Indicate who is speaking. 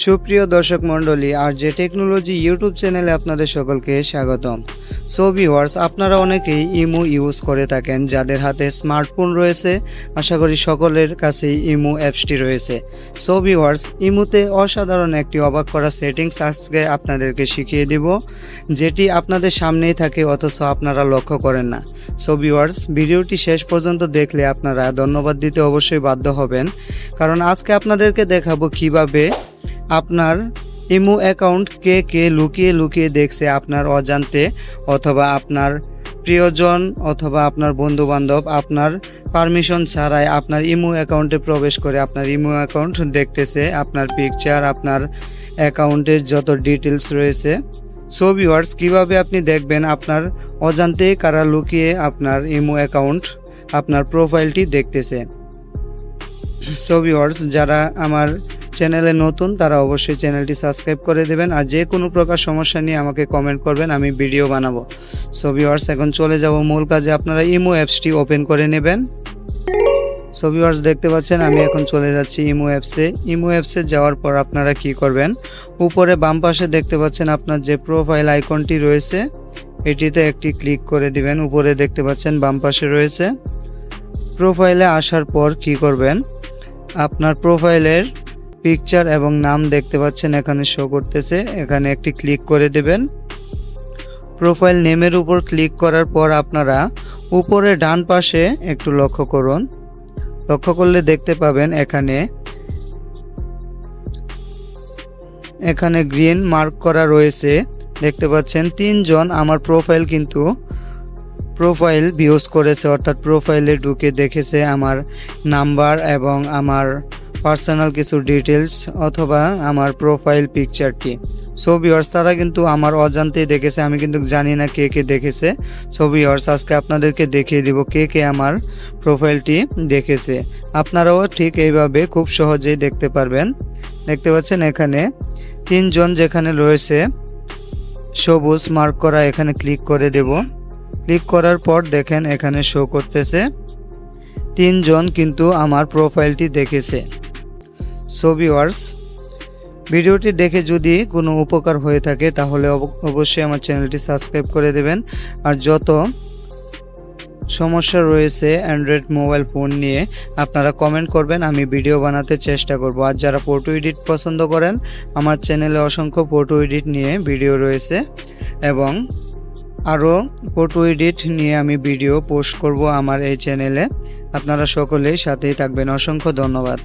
Speaker 1: সুপ্রিয় দর্শক মণ্ডলী, আর যে টেকনোলজি ইউটিউব চ্যানেলে আপনাদের সকলকে স্বাগতম। সো ভিওয়ার্স আপনারা অনেকেই ইমো ইউজ করে থাকেন, যাদের হাতে স্মার্টফোন রয়েছে। আশা করি সকলের কাছেই ইমো অ্যাপসটি রয়েছে। সো ভিওয়ার্স ইমোতে অসাধারণ একটি অবাক করা সেটিংস আজকে আপনাদেরকে শিখিয়ে দিব, যেটি আপনাদের সামনেই থাকে, অথচ আপনারা লক্ষ্য করেন না। সো ভিওয়ার্স ভিডিওটি শেষ পর্যন্ত দেখলে আপনারা ধন্যবাদ দিতে অবশ্যই বাধ্য হবেন। কারণ আজকে আপনাদেরকে দেখাবো কীভাবে আপনার ইমো অ্যাকাউন্ট কে কে লুকিয়ে লুকিয়ে দেখছে আপনার অজান্তে, অথবা আপনার প্রিয়জন, অথবা আপনার বন্ধু বান্ধব আপনার পারমিশন ছাড়াই আপনার ইমো অ্যাকাউন্টে প্রবেশ করে আপনার ইমো অ্যাকাউন্ট দেখতেছে, আপনার পিকচার আপনার অ্যাকাউন্টের যত ডিটেলস রয়েছে। সো ভিউয়ার্স কীভাবে আপনি দেখবেন আপনার অজান্তে কারা লুকিয়ে আপনার ইমো অ্যাকাউন্ট, আপনার প্রোফাইলটি দেখতেছে? সো ভিউয়ার্স যারা আমার চ্যানেলে নতুন, তারা অবশ্যই চ্যানেলটি সাবস্ক্রাইব করে দেবেন আর যে কোনো প্রকার সমস্যা নিয়ে আমাকে কমেন্ট করবেন, আমি ভিডিও বানাবো। সো ভিউয়ার্স এখন চলে যাব মূল কাজে। আপনারা ইমো অ্যাপসটি ওপেন করে নেবেন। সো ভিউয়ার্স দেখতে পাচ্ছেন, আমি এখন চলে যাচ্ছি ইমো অ্যাপসে। ইমো অ্যাপসে যাওয়ার পর আপনারা কি করবেন? উপরে বাম পাশে দেখতে পাচ্ছেন আপনার যে প্রোফাইল আইকনটি রয়েছে, এটিতে একটি ক্লিক করে দিবেন। উপরে দেখতে পাচ্ছেন, বাম পাশে রয়েছে। প্রোফাইলে আসার পর কি করবেন? আপনার প্রোফাইলের পিকচার এবং নাম দেখতে পাচ্ছেন, এখানে শো করতেছে। এখানে একটি ক্লিক করে দেবেন। প্রোফাইল নেমের উপর ক্লিক করার পর আপনারা উপরে ডান পাশে একটু লক্ষ্য করুন। লক্ষ্য করলে দেখতে পাবেন এখানে এখানে গ্রিন মার্ক করা রয়েছে। দেখতে পাচ্ছেন, তিনজন আমার প্রোফাইল কিন্তু প্রোফাইল ভিউজ করেছে, অর্থাৎ প্রোফাইলে ঢুকে দেখেছে আমার নাম্বার এবং আমার পার্সোনাল কিছু ডিটেলস অথবা আমার প্রোফাইল পিকচারটি সো ভিওর্স তারা কিন্তু আমার অজান্তেই দেখেছে, আমি কিন্তু জানি না কে কে দেখেছে। সো ভিওর্স আজকে আপনাদেরকে দেখিয়ে দিব কে কে আমার প্রোফাইলটি দেখেছে। আপনারাও ঠিক এইভাবে খুব সহজেই দেখতে পারবেন। দেখতে পাচ্ছেন এখানে তিনজন যেখানে রয়েছে, সবুজ মার্ক করা, এখানে ক্লিক করে দেব। ক্লিক করার পর দেখেন এখানে শো করতেছে। তিনজন কিন্তু আমার প্রোফাইলটি দেখেছে। সো ভিউয়ার্স ভিডিওটি দেখে যদি কোনো উপকার হয়ে থাকে, তাহলে অব- অবশ্যই আমার চ্যানেলটি সাবস্ক্রাইব করে দেবেন। আর যত সমস্যা রয়েছে অ্যান্ড্রয়েড মোবাইল ফোন নিয়ে, আপনারা কমেন্ট করবেন, আমি ভিডিও বানাতে চেষ্টা করব। আর যারা ফটো এডিট পছন্দ করেন, আমার চ্যানেলে অসংখ্য ফটো এডিট নিয়ে ভিডিও রয়েছে। এবং আরও ফটো এডিট নিয়ে আমি ভিডিও পোস্ট করব আমার এই চ্যানেলে। আপনারা সকলেই সাথেই থাকবেন। অসংখ্য ধন্যবাদ।